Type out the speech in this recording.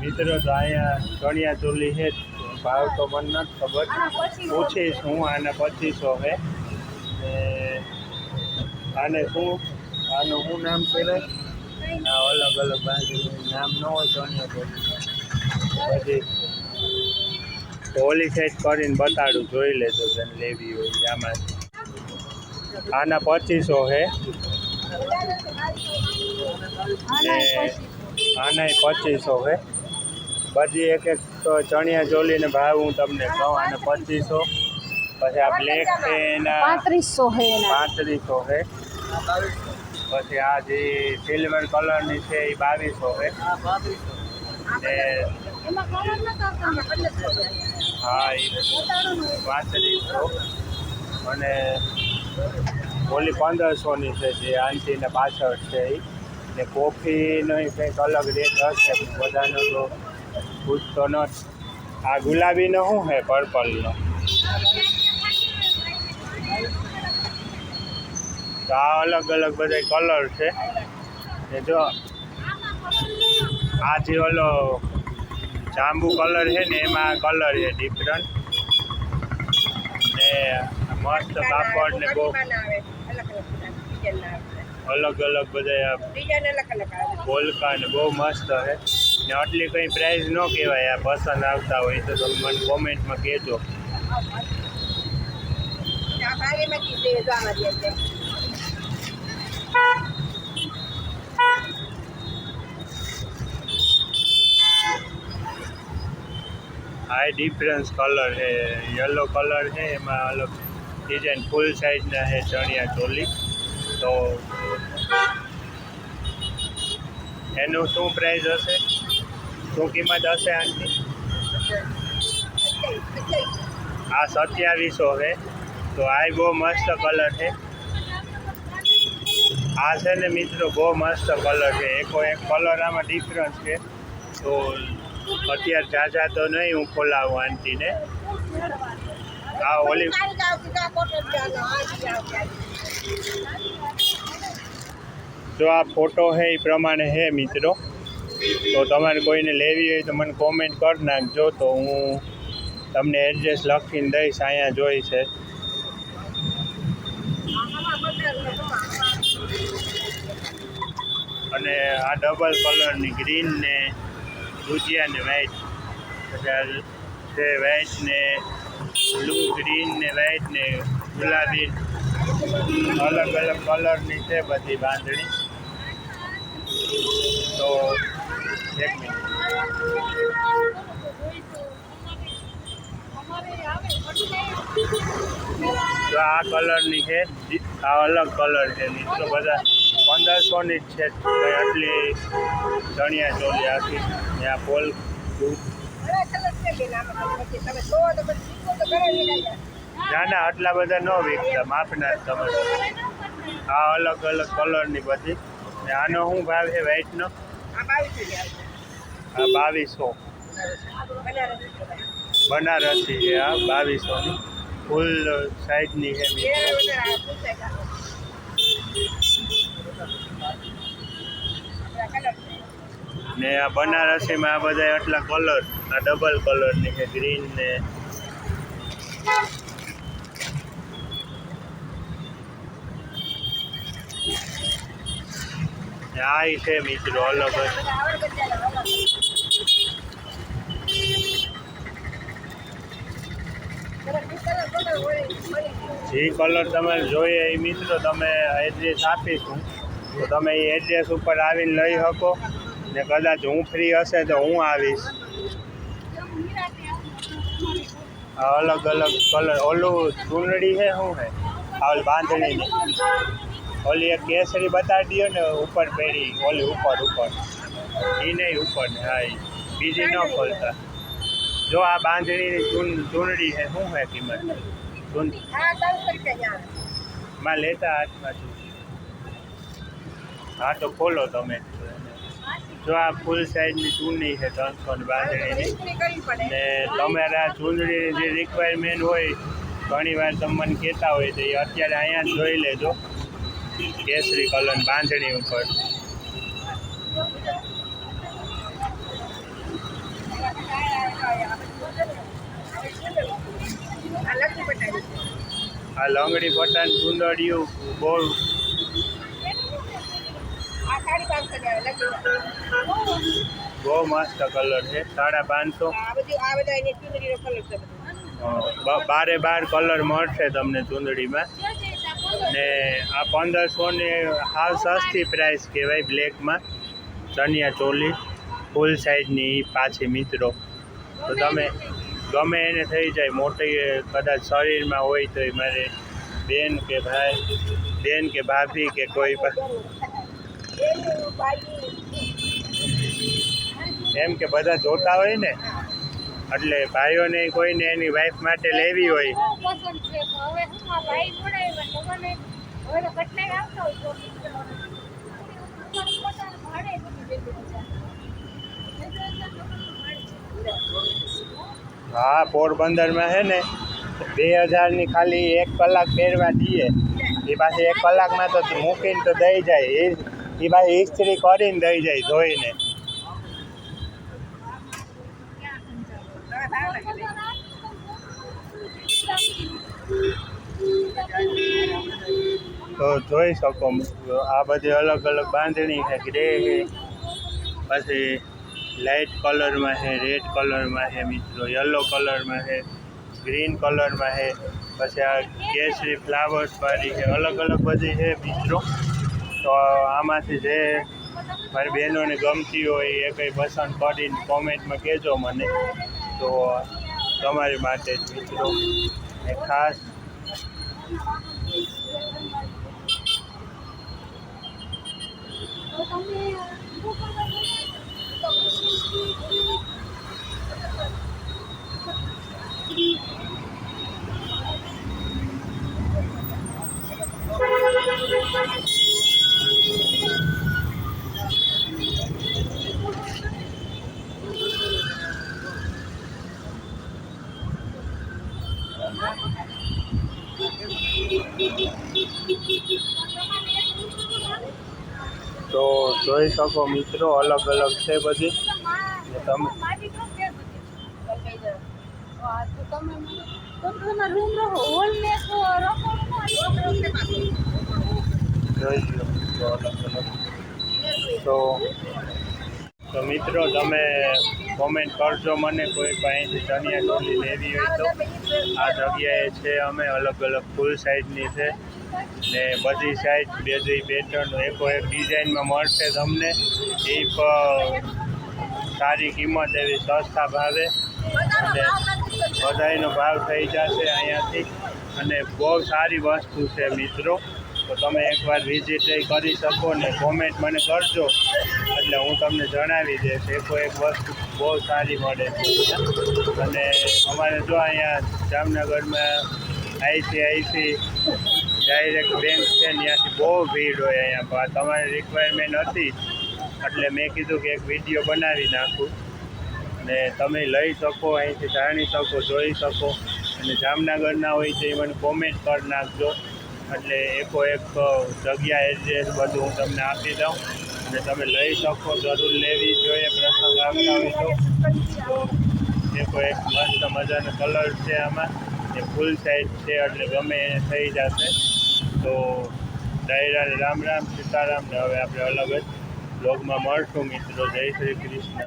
મિત્રો તો અહીંયા ચણિયા ચોલી છે. ભાવ તો મને નથી ખબર. પૂછીશ હું આને પચીસો હે આને શું? આનું શું નામ આ અલગ અલગ બાંધી નામ ન હોય ચણિયા ચોલી પછી હોલી સેટ કરીને બતાડું, જોઈ લેજો જેને લેવી હોય આમાં. આના પચીસો છે? ને આના પચીસો છે? બધી એક એક તો ચણિયા ચોલીને ભાવ હું તમને કહું અને પચીસો. પછી આ બ્લેક છે એના પાંત્રીસો છે પાંત્રીસો છે પછી આ જે સિલ્વર કલરની છે એ બાવીસો છે ને હા એ પાંત્રીસો અને ઓલી પંદરસોની છે જે આંટીને પાછળ છે એ ને કોફીનો કંઈક અલગ રેટ હશે બધાનો તો. પૂછતો નથી આ ગુલાબીનો શું છે? પર્પલનો. તો આ અલગ અલગ બધા કલર છે. ને જો આ જે ઓલો જાંબુ કલર છે ને એમાં કલર છે ડિફરન્ટ ને મસ્ત કાપડ ને બહુ અલગ અલગ બધા બોલકા ને બહુ મસ્ત છે. ને આટલી કંઈ પ્રાઇઝ ન કહેવાય. આ પસંદ આવતા હોય તો તમે મને કોમેન્ટમાં કહેજો. હાઈ ડિફરન્સ કલર છે. યલો કલર છે. એમાં અલગ ડિઝાઇન ફૂલ સાઇઝના છે ચણિયા ચોલી. તો એનું શું પ્રાઇસ હશે? શું જ હશે આંટી? આ સત્યાવીસો છે તો આ બહુ મસ્ત કલર છે. આ છે ને મિત્રો બહુ મસ્ત કલર છે. એકો એક કલર આમાં ડિફરન્સ છે. તો અત્યારે ઝાઝા તો નહીં હું ખોલાવું આંટીને. આ ઓલી જો આ ફોટો છે એ પ્રમાણે છે મિત્રો. તો તમારે કોઈને લેવી હોય તો મને કોમેન્ટ કરી નાખજો તો હું તમને એડ્રેસ લખીને દઈશ, અહીંયા જોઈ છે. અને આ ડબલ કલરની ગ્રીન ને ભુજિયા ને વ્હાઈટ છે વ્હાઈટ ને બ્લુ ગ્રીન ને વ્હાઈટ ને ગુલાબી. અલગ અલગ કલરની છે બધી બાંધણી. તો જો આ કલરની છે આ અલગ કલર છે મિત્રો બધા પંદરસોની જ છે. આટલી ચણિયા ચોલી આખી. ત્યાં પોલ ના ના, આટલા બધા ન વીકતા માપના જ તમે આ અલગ અલગ કલરની બધી. આનો શું ભાવ છે વ્હાઈટનો આ બાવીસો. બનારસી છે આ, બાવીસોની. ફૂલ સાઈઝની છે ને આ બનારસીમાં આ બધા આટલા કલર આ ડબલ કલરની છે ગ્રીન ને. ઈ છે મિત્રો અલગ જ જે કલર તમે જોઈએ એ મિત્રો, તમે એડ્રેસ આપીશું તો તમે એ એડ્રેસ ઉપર આવીને લઈ શકો. ને કદાચ હું ફ્રી હશે તો હું આવીશ. અલગ અલગ કલર ઓલું ચૂંદડી છે શું છે? આ ઓલી બાંધણીની. ઓલી એક કેસરી બતાવી દો ને ઉપર પહેરી ઓલી ઉપર ઉપર. એ નહીં ઉપર હા બીજી ન ખોલતા. જો આ બાંધણીની ચૂન ચૂંટણી છે શું છે કિંમત? માં લેતા હાથમાં હા તો ખોલો તમે. જો આ ફૂલ સાઈઝની ચૂંટણી છે ત્રણસો ને બાંધણીની ને તમારા ચૂંટણીની જે રિક્વાયરમેન્ટ હોય ઘણી વાર તમે મને કહેતા હોય તો એ અત્યારે અહીંયા જ જોઈ લેજો. કેસરી કલર બાંધણી ઉપર. આ લંગડી બટન ગુંદડિયું બહુ બહુ મસ્ત કલર છે સાડા પાંચસો. બારે બાર કલર મળશે તમને ચૂંદડીમાં. ને આ પંદરસો હાવ સસ્તી પ્રાઇસ કહેવાય બ્લેકમાં ચણિયા ચોલી ફૂલ સાઈઝની પાછી મિત્રો. તો તમે, ગમે એને થઈ જાય, મોટી કદાચ શરીરમાં હોય તો મારે બેન કે ભાઈ, બેન કે ભાભી કે કોઈ પણ. એમ કે બધા જોતા હોય ને? એટલે ભાઈઓને કોઈને એની વાઈફ માટે લેવી હોય. હા પોરબંદરમાં છે ને બે હજારની ખાલી એક કલાક પહેરવા દઈએ એ પાછી એક કલાકમાં તો મૂકીને તો દઈ જાય. એ એ પાછી ઇસ્ત્રી કરીને દઈ જાય ધોઈને તો જોઈ શકો આ બધી અલગ અલગ બાંધણી છે, ગ્રે છે. પછી લાઇટ કલરમાં છે, રેડ કલરમાં છે મિત્રો, યલો કલરમાં છે, ગ્રીન કલરમાં છે. પછી આ કેસરી ફ્લાવર્સ વાળી છે, અલગ અલગ બધી છે મિત્રો. તો આમાંથી જે મારી બહેનોને ગમતી હોય એ કંઈ પસંદ કરીને કોમેન્ટમાં કહેજો મને. તો તમારી માટે જ મિત્રો ખાસ તો તમે શું કરવા તો જોઈ શકો મિત્રો, અલગ અલગ છે બધી. ને તમે મારી તો છે બધી હા તો તમે મને તો તમારો રૂમ રહો હોલ ને તો રખો જોઈ લો મિત્રો, અલગ અલગ. તો તો મિત્રો, તમે કોમેન્ટ કરજો મને, કોઈ પાસેથી ચણિયા ચોલી લેવી હોય તો. આ જગ્યાએ છે, અમે અલગ અલગ ફૂલ સાઈઝની છે. ને બધી સાઇઝ બે બે પેટર્ન એકો એક ડિઝાઇનમાં મળશે તમને. એ સારી કિંમત એવી સસ્તા ભાવે. અને બધાયનો ભાવ થઈ જશે અહીંયાથી. અને બહુ સારી વસ્તુ છે મિત્રો. તો તમે એકવાર વિઝિટ કરી શકો ને કોમેન્ટ મને કરજો. એટલે હું તમને જણાવી દઈશ એકો એક વસ્તુ બહુ સારી મળે અને અમારે જો અહીંયા જામનગરમાં આઈસીઆઈસી ડાયરેક્ટ બેંક છે, ત્યાંથી બહુ ભીડ હોય અહીંયા. તમારી રિક્વાયરમેન્ટ હતી, એટલે મેં કીધું કે એક વીડિયો બનાવી નાખું. ને તમે લઈ શકો, અહીંથી જાણી શકો, જોઈ શકો. અને જામનગરના હોય તો એ મને કોમેન્ટ કરી નાખજો. એટલે એકો એક જગ્યા એડ્રેસ બધું હું તમને આપી દઉં. અને તમે લઈ શકો, જરૂર લેવી જોઈએ, પ્રસંગ આવતા હોય તો. એકો એક મસ્ત મજાનો કલર છે આમાં. એ ફૂલ સાઈઝ છે, એટલે ગમે એને થઈ જશે. તો ડાયરાને રામ રામ સીતારામ ને હવે આપણે અલગ જ બ્લોગમાં મળશું મિત્રો. જય શ્રી કૃષ્ણ.